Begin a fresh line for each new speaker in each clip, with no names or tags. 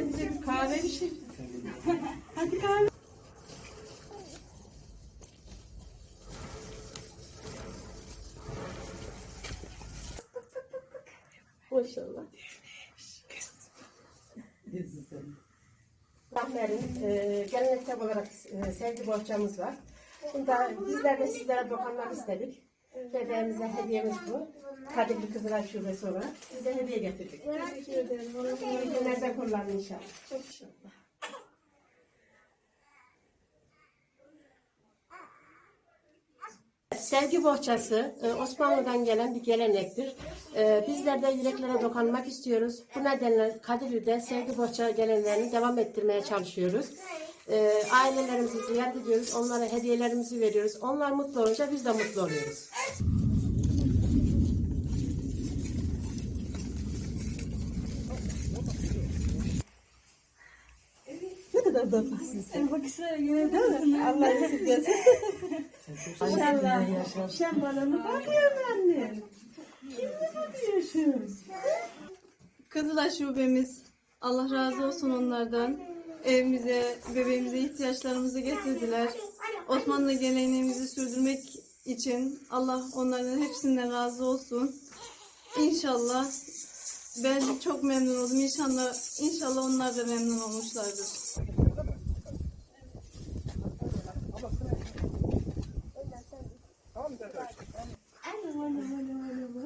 Sen bize bir kahve bir şey. Hadi kahve. Maşallah.
Rahmer'in e, geleneksel olarak e, sevgi bohçamız var. Bunda bizler de sizlere dokunmak istedik. Bebeğimize hediyemiz bu. Kadirli Kızılay Şubesi olarak size hediye getirdik.
Teşekkür ederim.
Günlerde kullanın inşallah.
Çok inşallah.
Sevgi bohçası e, Osmanlı'dan gelen bir gelenektir. E, Bizler de yüreklere dokunmak istiyoruz. Bu nedenle Kadirli'de sevgi bohça gelenlerini devam ettirmeye çalışıyoruz. E, Ailelerimizi ziyaret ediyoruz. Onlara hediyelerimizi veriyoruz. Onlar mutlu olunca biz de mutlu oluyoruz.
Ne kadar tatlısın sen. Bakışlara değil mi? Allah esirgesin. İnşallah. Sen bana mı bakıyorsun anne? Kimle bakıyorsun?
Kızılay şubemiz Allah razı olsun onlardan. Evimize, bebeğimize ihtiyaçlarımızı getirdiler. Osmanlı geleneğimizi sürdürmek için Allah onların hepsinden razı olsun. İnşallah ben çok memnun oldum. İnşallah, inşallah onlar da memnun olmuşlardır.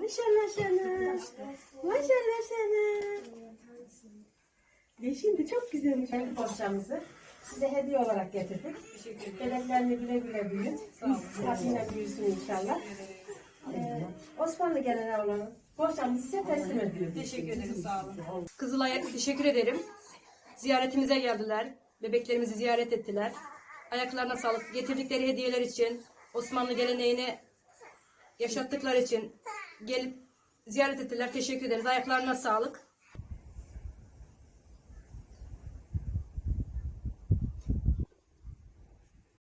Maşallah sana. Maşallah sana. Yeşil de çok güzelmiş.
Sevgi bohçamızı size hediye olarak getirdik. Bebeklerini güle güle büyüt. Sıhhatiyle büyüsün inşallah. Ee, Osmanlı geleneği olan bohçamızı size teslim ediyoruz.
Teşekkür ederim, sağ olun. Kızılay'a teşekkür ederim. Ziyaretimize geldiler. Bebeklerimizi ziyaret ettiler. Ayaklarına sağlık. Getirdikleri hediyeler için, Osmanlı geleneğini yaşattıkları için gelip ziyaret ettiler. Teşekkür ederiz. Ayaklarına sağlık.